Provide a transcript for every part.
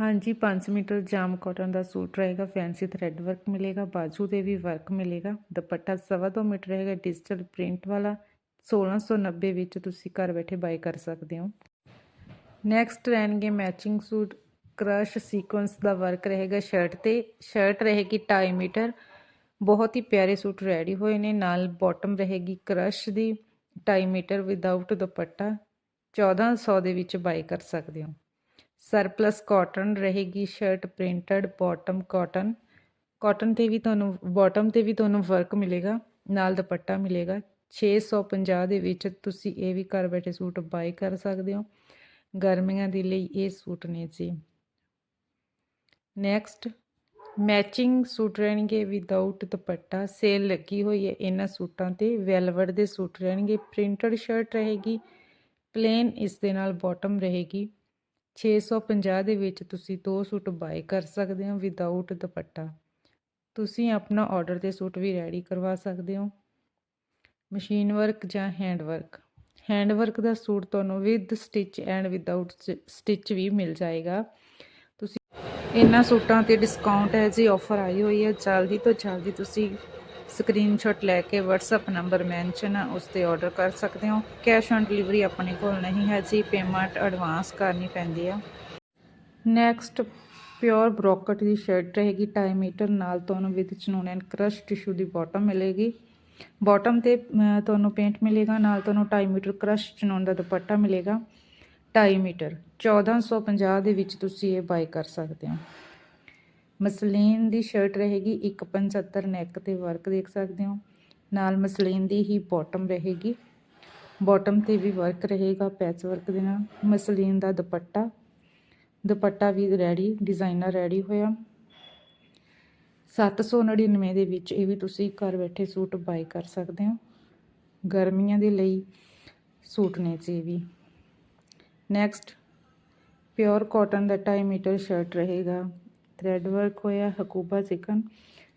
ਹਾਂਜੀ 5 ਮੀਟਰ ਜਾਮ ਕਾਟਨ ਦਾ ਸੂਟ ਰਹੇਗਾ ਫੈਂਸੀ ਥ੍ਰੈਡ ਵਰਕ ਮਿਲੇਗਾ, ਬਾਜੂ ਤੇ ਵੀ ਵਰਕ ਮਿਲੇਗਾ। ਦੁਪੱਟਾ ਸਵਾ ਦੋ ਮੀਟਰ ਰਹੇਗਾ ਡਿਜੀਟਲ ਪ੍ਰਿੰਟ ਵਾਲਾ 1690 ਵਿੱਚ ਤੁਸੀਂ ਘਰ ਬੈਠੇ ਬਾਈ ਕਰ ਸਕਦੇ ਹੋ। ਨੈਕਸਟ ਰਹਿਣਗੇ ਮੈਚਿੰਗ ਸੂਟ ਕ੍ਰਸ਼ ਸੀਕੁਐਂਸ ਦਾ ਵਰਕ ਰਹੇਗਾ ਸ਼ਰਟ ਤੇ ਸ਼ਰਟ ਰਹੇਗੀ 2.5 ਮੀਟਰ। ਬਹੁਤ ਹੀ ਪਿਆਰੇ ਸੂਟ ਰੈਡੀ ਹੋਏ ਨੇ, ਨਾਲ ਬਾਟਮ ਰਹੇਗੀ ਕ੍ਰਸ਼ ਦੀ 2.5 ਮੀਟਰ ਵਿਦਆਊਟ ਦੁਪੱਟਾ। 1400 ਦੇ ਵਿੱਚ ਬਾਈ ਕਰ ਸਕਦੇ ਹੋ। ਸਰਪਲਸ ਕਾਟਨ ਰਹੇਗੀ shirt printed bottom cotton cotton ਤੇ ਵੀ ਤੁਹਾਨੂੰ ਬਾਟਮ ਤੇ ਵੀ ਤੁਹਾਨੂੰ ਵਰਕ ਮਿਲੇਗਾ, ਨਾਲ ਦੁਪੱਟਾ ਮਿਲੇਗਾ। 650 ਦੇ ਵਿੱਚ ਤੁਸੀਂ ਇਹ ਵੀ ਘਰ ਬੈਠੇ ਸੂਟ ਬਾਈ ਕਰ ਸਕਦੇ ਹੋ। ਗਰਮੀਆਂ ਦੇ ਲਈ ਇਹ ਸੂਟ ਨੇ ਜੀ। ਨੈਕਸਟ ਮੈਚਿੰਗ ਸੂਟ ਰਹਿਣਗੇ ਵਿਦਆਊਟ ਦੁਪੱਟਾ। ਸੇਲ ਲੱਗੀ ਹੋਈ ਹੈ ਇਹਨਾਂ ਸੂਟਾਂ ਤੇ ਵੈਲਵਟ ਦੇ ਸੂਟ ਰਹਿਣਗੇ। ਪ੍ਰਿੰਟਡ ਸ਼ਰਟ ਰਹੇਗੀ ਪਲੇਨ ਇਸ ਦੇ ਨਾਲ ਬਾਟਮ ਰਹੇਗੀ। 650 ਦੇ ਵਿੱਚ ਤੁਸੀਂ ਦੋ ਸੂਟ ਬਾਏ ਕਰ ਸਕਦੇ ਹੋ ਵਿਦਆਊਟ ਦੁਪੱਟਾ। ਤੁਸੀਂ ਆਪਣਾ ਆਰਡਰ ਤੇ ਸੂਟ ਵੀ ਰੈਡੀ ਕਰਵਾ ਸਕਦੇ ਹੋ। ਮਸ਼ੀਨ ਵਰਕ ਜਾਂ ਹੈਂਡ ਵਰਕ ਹੈਂਡ ਵਰਕ ਦਾ ਸੂਟ ਤੁਹਾਨੂੰ with stitch and without stitch ਵੀ ਮਿਲ ਜਾਏਗਾ। ਤੁਸੀਂ, ਇਹਨਾਂ ਸੂਟਾਂ ਤੇ ਡਿਸਕਾਊਂਟ ਹੈ ਜੀ ਆਫਰ ਆਈ ਹੋਈ ਹੈ, ਜਲਦੀ ਤੋਂ ਜਲਦੀ ਤੁਸੀਂ ਸਕਰੀਨਸ਼ਾਟ ਲੈ ਕੇ WhatsApp ਨੰਬਰ ਮੈਂਸ਼ਨ ਹੈ ਉਸ ਤੇ ਆਰਡਰ ਕਰ ਸਕਦੇ ਹੋ। ਕੈਸ਼ ਔਨ ਡਿਲੀਵਰੀ ਆਪਣੇ ਕੋਲ ਨਹੀਂ ਹੈ ਜੀ ਪੇਮੈਂਟ ਐਡਵਾਂਸ ਕਰਨੀ ਪੈਂਦੀ ਆ। ਨੈਕਸਟ ਪਿਓਰ ਬ੍ਰੋਕਟ ਦੀ ਸ਼ਰਟ ਰਹੇਗੀ 2.5 ਮੀਟਰ ਨਾਲ ਤੁਹਾਨੂੰ with chinon and crush tissue the bottom ਮਿਲੇਗੀ। ਬਾਟਮ ਤੇ ਤੁਹਾਨੂੰ ਪੇਂਟ ਮਿਲੇਗਾ, ਨਾਲ ਤੁਹਾਨੂੰ 2.5 ਮੀਟਰ ਕ੍ਰਸ਼ ਚਨੂਨ ਦਾ ਦੁਪੱਟਾ ਮਿਲੇਗਾ। 2.5 ਮੀਟਰ 1450 ਦੇ ਵਿੱਚ ਤੁਸੀਂ ਇਹ ਬਾਈ ਕਰ ਸਕਦੇ ਹੋ। ਮਸਲੀਨ ਦੀ ਸ਼ਰਟ ਰਹੇਗੀ 175 ਨੈਕ ਤੇ ਵਰਕ ਦੇਖ ਸਕਦੇ ਹੋ। ਨਾਲ ਮਸਲੀਨ ਦੀ ਹੀ ਬਾਟਮ ਰਹੇਗੀ। ਬਾਟਮ ਤੇ ਵੀ ਵਰਕ ਰਹੇਗਾ ਪੈਚ ਵਰਕ ਦੇ ਨਾਲ। ਮਸਲੀਨ ਦਾ ਦੁਪੱਟਾ। ਦੁਪੱਟਾ ਵੀ ਰੈਡੀ ਡਿਜ਼ਾਈਨਰ ਰੈਡੀ ਹੋਇਆ। 799 ਦੇ ਵਿੱਚ ਇਹ ਵੀ ਤੁਸੀਂ ਘਰ ਬੈਠੇ ਸੂਟ ਬਾਈ ਕਰ ਸਕਦੇ ਹੋ। ਗਰਮੀਆਂ ਦੇ ਲਈ ਸੂਟ ਨੇ ਜੀ ਇਹ ਵੀ। ਨੈਕਸਟ ਪਿਓਰ ਕਾਟਨ ਦਾ 2.5 ਮੀਟਰ ਸ਼ਰਟ ਰਹੇਗਾ। ਥ੍ਰੈਡ ਵਰਕ ਹੋਇਆ, ਹਕੂਬਾ ਚਿਕਨ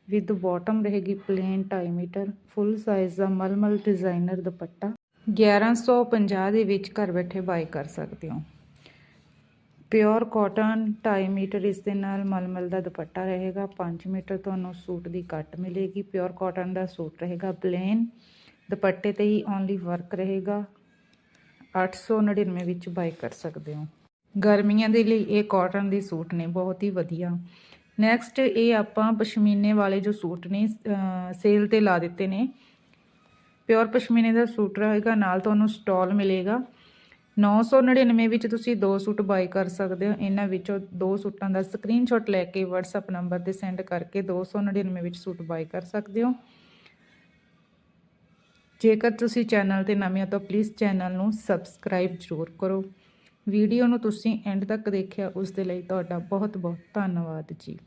ਵਿਦ ਬਾਟਮ ਰਹੇਗੀ ਪਲੇਨ 2.5 ਮੀਟਰ ਫੁੱਲ ਸਾਈਜ਼ ਦਾ ਮਲਮਲ ਡਿਜ਼ਾਈਨਰ ਦੁਪੱਟਾ। 1150 ਦੇ ਵਿੱਚ ਘਰ ਬੈਠੇ ਬਾਈ ਕਰ ਸਕਦੇ ਹੋ। ਪਿਓਰ ਕਾਟਨ 2.5 ਮੀਟਰ ਇਸ ਦੇ ਨਾਲ ਮਲਮਲ ਦਾ ਦੁਪੱਟਾ ਰਹੇਗਾ 5 ਮੀਟਰ ਤੁਹਾਨੂੰ ਸੂਟ ਦੀ ਕੱਟ ਮਿਲੇਗੀ। ਪਿਓਰ ਕਾਟਨ ਦਾ ਸੂਟ ਰਹੇਗਾ ਪਲੇਨ ਦੁਪੱਟੇ ਤੇ ਹੀ ਓਨਲੀ ਵਰਕ ਰਹੇਗਾ। 899 ਵਿੱਚ ਬਾਈ ਕਰ ਸਕਦੇ ਹੋ। ਗਰਮੀਆਂ ਦੇ ਲਈ ਇਹ ਕਾਟਨ ਦੇ ਸੂਟ ਨੇ, ਬਹੁਤ ਹੀ ਵਧੀਆ। ਨੈਕਸਟ ਇਹ ਆਪਾਂ ਪਸ਼ਮੀਨੇ ਵਾਲੇ ਜੋ ਸੂਟ ਨੇ ਸੇਲ ਤੇ ਲਾ ਦਿੱਤੇ ਨੇ। ਪਿਓਰ ਪਸ਼ਮੀਨੇ ਦਾ ਸੂਟ ਰਹੇਗਾ, ਨਾਲ ਤੁਹਾਨੂੰ ਸਟਾਲ ਮਿਲੇਗਾ। 999 ਵਿੱਚ ਤੁਸੀਂ ਦੋ ਸੂਟ ਬਾਈ ਕਰ ਸਕਦੇ ਹੋ। ਇਹਨਾਂ ਵਿੱਚੋਂ ਦੋ ਸੂਟਾਂ ਦਾ ਸਕਰੀਨਸ਼ਾਟ ਲੈ ਕੇ WhatsApp ਨੰਬਰ ਤੇ ਸੈਂਡ ਕਰਕੇ 299 ਵਿੱਚ ਸੂਟ ਬਾਈ ਕਰ ਸਕਦੇ ਹੋ। ਜੇਕਰ ਤੁਸੀਂ ਚੈਨਲ ਤੇ ਨਵੇਂ ਹੋ ਤਾਂ ਪਲੀਜ਼ ਚੈਨਲ ਨੂੰ ਸਬਸਕ੍ਰਾਈਬ ਜ਼ਰੂਰ ਕਰੋ। ਵੀਡੀਓ ਨੂੰ ਤੁਸੀਂ ਐਂਡ ਤੱਕ ਦੇਖਿਆ ਉਸ ਦੇ ਲਈ ਤੁਹਾਡਾ ਬਹੁਤ ਬਹੁਤ ਧੰਨਵਾਦ ਜੀ।